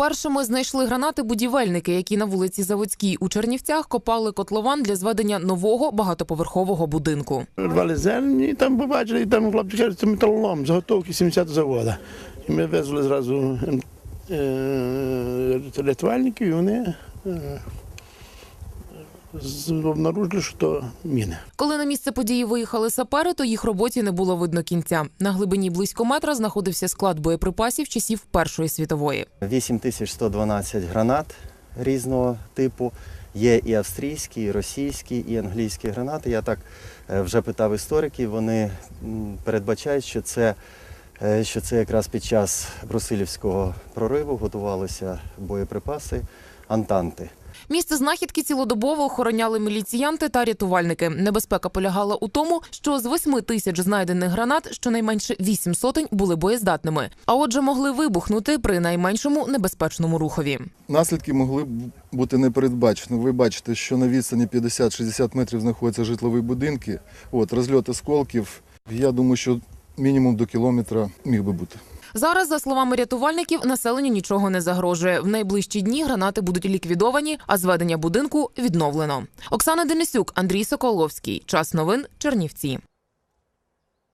Першими знайшли гранати будівельники, які на вулиці Заводській у Чернівцях копали котлован для зведення нового багатоповерхового будинку. Рвали і там побачили, там хлопці кажуть, металолом, заготовки 70 завода. І ми везли зразу е, рятувальників, і вони е, обнаружили, що то міни. Коли на місце події виїхали сапери, то їх роботі не було видно кінця. На глибині близько метра знаходився склад боєприпасів часів Першої світової. 8112 гранат різного типу. Є і австрійські, і російські, і англійські гранати. Я так е, вже питав істориків. Вони передбачають, що це, е, що це якраз під час Брусилівського прориву готувалися боєприпаси Антанти. Місце знахідки цілодобово охороняли міліціянти та рятувальники. Небезпека полягала у тому, що з восьми тисяч знайдених гранат щонайменше вісім сотень були боєздатними, а отже, могли вибухнути при найменшому небезпечному рухові. Наслідки могли бути непередбачені. Ви бачите, що на відстані 50-60 метрів знаходяться житлові будинки. От, розльот осколків, я думаю, що мінімум до кілометра міг би бути. Зараз, за словами рятувальників, населенню нічого не загрожує. В найближчі дні гранати будуть ліквідовані, а зведення будинку відновлено. Оксана Денисюк, Андрій Соколовський. Час новин Чернівці.